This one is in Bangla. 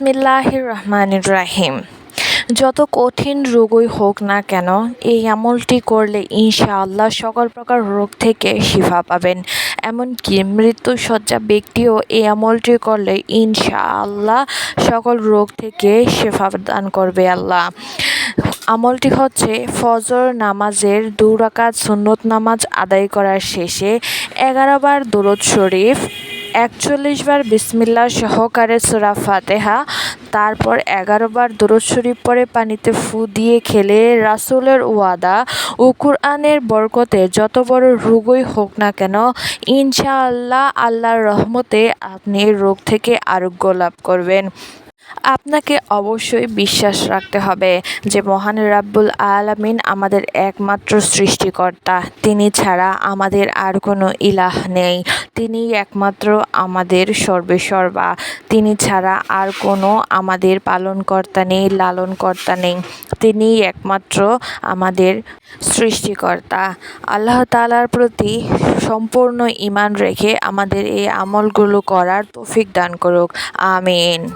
বিসমিল্লাহির রহমানির রাহিম যত কঠিন রোগই হোক না কেন, এই আমলটি করলে ইনশাআল্লাহ সকল প্রকার রোগ থেকে শিফা পাবেন। এমনকি মৃত্যুসজ্জা ব্যক্তিও এই আমলটি করলে ইনশাআল্লাহ সকল রোগ থেকে শেফা দান করবে আল্লাহ। আমলটি হচ্ছে ফজর নামাজের দু রাকাত সুন্নত নামাজ আদায় করার শেষে এগারো বার দরুদ শরীফ একচল্লিশ বার বিসমিল্লা সহকারে সোরা ফাতেহা, তারপর এগারো বার শরীফ পরে পানিতে ফু দিয়ে খেলে রাসুলের ওয়াদা ও কুরআনের বরকতে যত বড় রোগই হোক না কেন, ইনশাআল্লাহ আল্লাহর রহমতে আপনি রোগ থেকে আরোগ্য লাভ করবেন। আপনাকে অবশ্যই বিশ্বাস রাখতে হবে যে মহান রাব্বুল আলামিন আমাদের একমাত্র সৃষ্টিকর্তা। তিনি ছাড়া আমাদের আর কোনো ইলাহ নেই। তিনি একমাত্র আমাদের সর্বেসর্বা। তিনি ছাড়া আর কোনো আমাদের পালনকর্তা নেই, লালনকর্তা নেই। তিনিই একমাত্র আমাদের সৃষ্টিকর্তা। আল্লাহ তাআলার প্রতি সম্পূর্ণ ইমান রেখে আমাদের এই আমলগুলো করার তৌফিক দান করুক। আমিন।